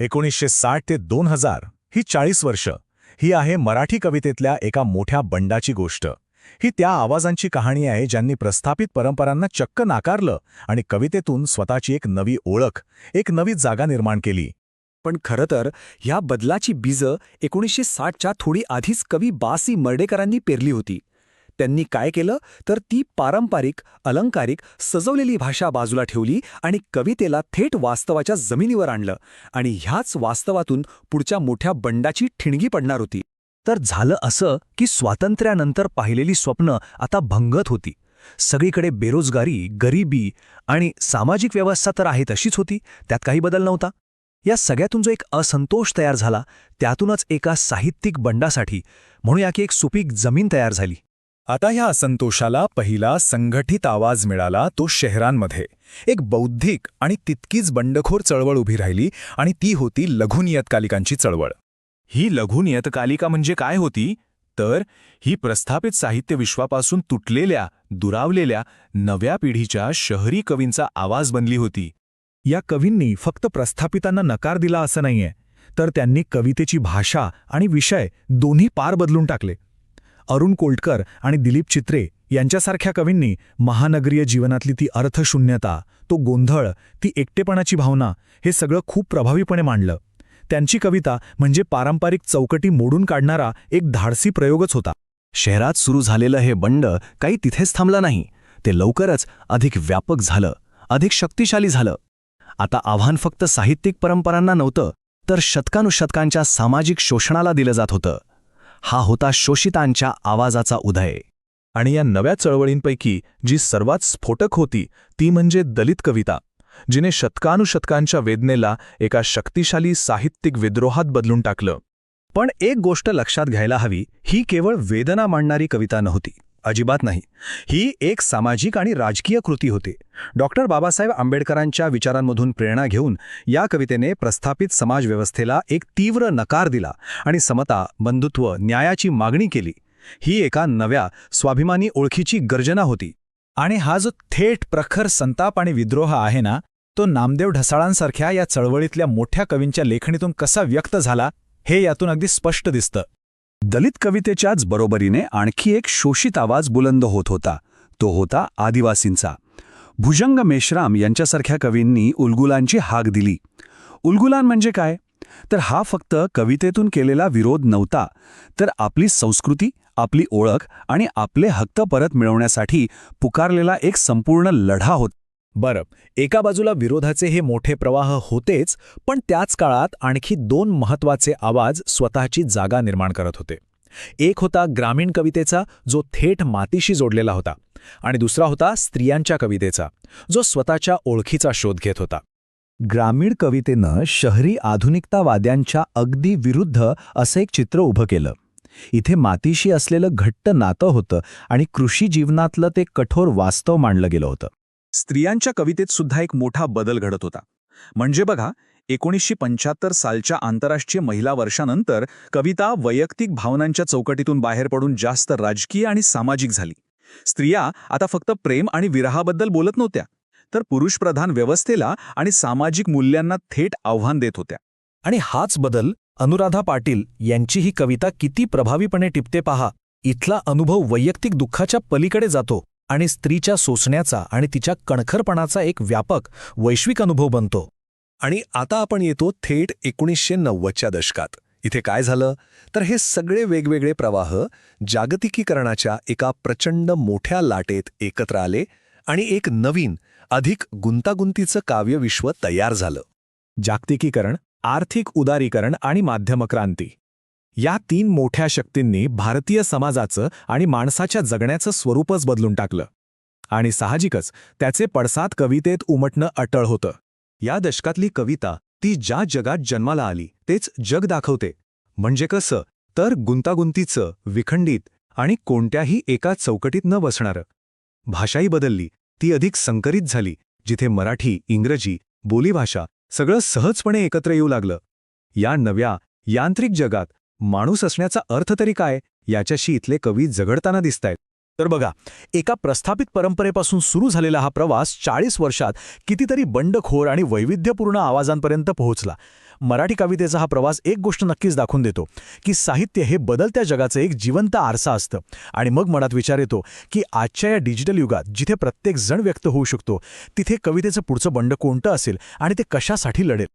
एकोणीसशे साठ ते दोन हजार ही चाळीस वर्ष. ही आहे मराठी कवितेतल्या एका मोठ्या बंडाची गोष्ट. ही त्या आवाजांची कहाणी आहे ज्यांनी प्रस्थापित परंपरांना चक्क नाकारलं आणि कवितेतून स्वतःची एक नवी ओळख एक नवी जागा निर्माण केली. पण खरं तर ह्या बदलाची बीजं एकोणीसशे साठच्या थोडी आधीच कवी बासी मर्डेकरांनी पेरली होती. त्यांनी काय केलं? तर ती पारंपरिक अलंकारिक सजवलेली भाषा बाजूला ठेवली आणि कवितेला थेट वास्तवाच्या जमिनीवर आणलं. आणि ह्याच वास्तवातून पुढच्या मोठ्या बंडाची ठिणगी पडणार होती. तर झालं असं की स्वातंत्र्यानंतर पाहिलेली स्वप्न आता भंगत होती. सगळीकडे बेरोजगारी गरिबी आणि सामाजिक व्यवस्था तर आहे तशीच होती. त्यात काही बदल नव्हता. या सगळ्यातून जो एक असंतोष तयार झाला त्यातूनच एका साहित्यिक बंडासाठी म्हणूया की एक सुपीक जमीन तयार झाली. आता ह्या असंतोषाला पहिला संघटित आवाज मिळाला तो शहरांमध्ये. एक बौद्धिक आणि तितकीच बंडखोर चळवळ उभी राहिली आणि ती होती लघुनियतकालिकांची चळवळ. ही लघुनियतकालिका म्हणजे काय होती? तर ही प्रस्थापित साहित्य विश्वापासून तुटलेल्या दुरावलेल्या नव्या पिढीच्या शहरी कवींचा आवाज बनली होती. या कवींनी फक्त प्रस्थापितांना नकार दिला असं नाहीये तर त्यांनी कवितेची भाषा आणि विषय दोन्ही पार बदलून टाकले. अरुण कोल्टकर आणि दिलीप चित्रे यांच्यासारख्या कवींनी महानगरीय जीवनातली ती अर्थशून्यता तो गोंधळ ती एकटेपणाची भावना हे सगळं खूप प्रभावीपणे मांडलं. त्यांची कविता म्हणजे पारंपरिक चौकटी मोडून काढणारा एक धाडसी प्रयोगच होता. शहरात सुरू झालेलं हे बंड काही तिथेच थांबलं नाही. ते लवकरच अधिक व्यापक झालं अधिक शक्तिशाली झालं. आता आव्हान फक्त साहित्यिक परंपरांना नव्हतं तर शतकानुशतकांच्या सामाजिक शोषणाला दिलं जात होतं. हा होता शोषितांच्या आवाजाचा उदय. आणि या नव्या चळवळींपैकी जी सर्वात स्फोटक होती ती म्हणजे दलित कविता जिने शतकानुशतकांच्या वेदनेला एका शक्तिशाली साहित्यिक विद्रोहात बदलून टाकलं. पण एक गोष्ट लक्षात घ्यायला हवी ही केवळ वेदना मांडणारी कविता नव्हती. अजिबात नाही. ही एक सामाजिक आणि राजकीय कृती होती. डॉक्टर बाबासाहेब आंबेडकरांच्या विचारांमधून प्रेरणा घेऊन या कवितेने प्रस्थापित समाजव्यवस्थेला एक तीव्र नकार दिला आणि समता बंधुत्व न्यायाची मागणी केली. ही एका नव्या स्वाभिमानी ओळखीची गर्जना होती. आणि हा जो थेट प्रखर संताप आणि विद्रोह आहे ना तो नामदेव ढसाळांसारख्या या चळवळीतल्या मोठ्या कवींच्या लेखणीतून कसा व्यक्त झाला हे यातून अगदी स्पष्ट दिसतं. दलित कवितेच्याच बरोबरीने आणखी एक शोषित आवाज बुलंद होत होता. तो होता आदिवासींचा. भुजंग मेश्राम यांच्यासारख्या कवींनी उलगुलांची हाक दिली. उलगुलान म्हणजे काय? तर हा फक्त कवितेतून केलेला विरोध नव्हता तर आपली संस्कृती आपली ओळख आणि आपले हक्क परत मिळवण्यासाठी पुकारलेला एक संपूर्ण लढा होता. बरं एका बाजूला विरोधाचे हे मोठे प्रवाह होतेच पण त्याच काळात आणखी दोन महत्त्वाचे आवाज स्वतःची जागा निर्माण करत होते. एक होता ग्रामीण कवितेचा जो थेट मातीशी जोडलेला होता आणि दुसरा होता स्त्रियांच्या कवितेचा जो स्वतःच्या ओळखीचा शोध घेत होता. ग्रामीण कवितेनं शहरी आधुनिकतावाद्यांच्या अगदी विरुद्ध असं एक चित्र उभं केलं. इथे मातीशी असलेलं घट्ट नातं होतं आणि कृषी जीवनातलं ते कठोर वास्तव मांडलं गेलं होतं. स्त्रियांच्या कवितेत सुद्धा एक मोठा बदल घडत होता. म्हणजे बघा एकोणीसशे पंच्याहत्तर सालच्या आंतरराष्ट्रीय महिला वर्षानंतर कविता वैयक्तिक भावनांच्या चौकटीतून बाहेर पडून जास्त राजकीय आणि सामाजिक झाली. स्त्रिया आता फक्त प्रेम आणि विरहाबद्दल बोलत नव्हत्या तर पुरुषप्रधान व्यवस्थेला आणि सामाजिक मूल्यांना थेट आव्हान देत होत्या. आणि हाच बदल अनुराधा पाटील यांची ही कविता किती प्रभावीपणे टिपते पहा. इथला अनुभव वैयक्तिक दुःखाच्या पलीकडे जातो. आणि स्त्रीच्या सोसण्याचा आणि तिच्या कणखरपणाचा एक व्यापक वैश्विक अनुभव बनतो. आणि आता आपण येतो थेट एकोणीसशे नव्वदच्या दशकात. इथे काय झालं? तर हे सगळे वेगवेगळे प्रवाह जागतिकीकरणाच्या एका प्रचंड मोठ्या लाटेत एकत्र आले आणि एक नवीन अधिक गुंतागुंतीचं काव्यविश्व तयार झालं. जागतिकीकरण आर्थिक उदारीकरण आणि माध्यमक्रांती. या तीन मोठ्या शक्तींनी भारतीय समाजाचं आणि माणसाच्या जगण्याचं स्वरूपच बदलून टाकलं. आणि साहजिकच त्याचे पडसाद कवितेत उमटणं अटळ होतं. या दशकातली कविता ती ज्या जगात जन्माला आली तेच जग दाखवते. म्हणजे कसं? तर गुंतागुंतीचं विखंडित आणि कोणत्याही एका चौकटीत न बसणारं भाषाही बदलली ती अधिक संकरित झाली जिथे मराठी इंग्रजी बोलीभाषा सगळं सहजपणे एकत्र येऊ लागलं. या नव्या यांत्रिक जगात माणूस असण्याचा अर्थ तरी काय? याच्याशी इथले कवी झगडताना दिसतायत. तर बघा एका प्रस्थापित परंपरेपासून सुरू झालेला हा प्रवास चाळीस वर्षात कितीतरी बंडखोर आणि वैविध्यपूर्ण आवाजांपर्यंत पोहोचला. मराठी कवितेचा हा प्रवास एक गोष्ट नक्कीच दाखवून देतो की साहित्य हे बदलत्या जगाचं एक जिवंत आरसा असतं. आणि मग मनात विचार येतो की आजच्या या डिजिटल युगात जिथे प्रत्येक जण व्यक्त होऊ शकतो तिथे कवितेचं पुढचं बंड कोणतं असेल आणि ते कशासाठी लढेल?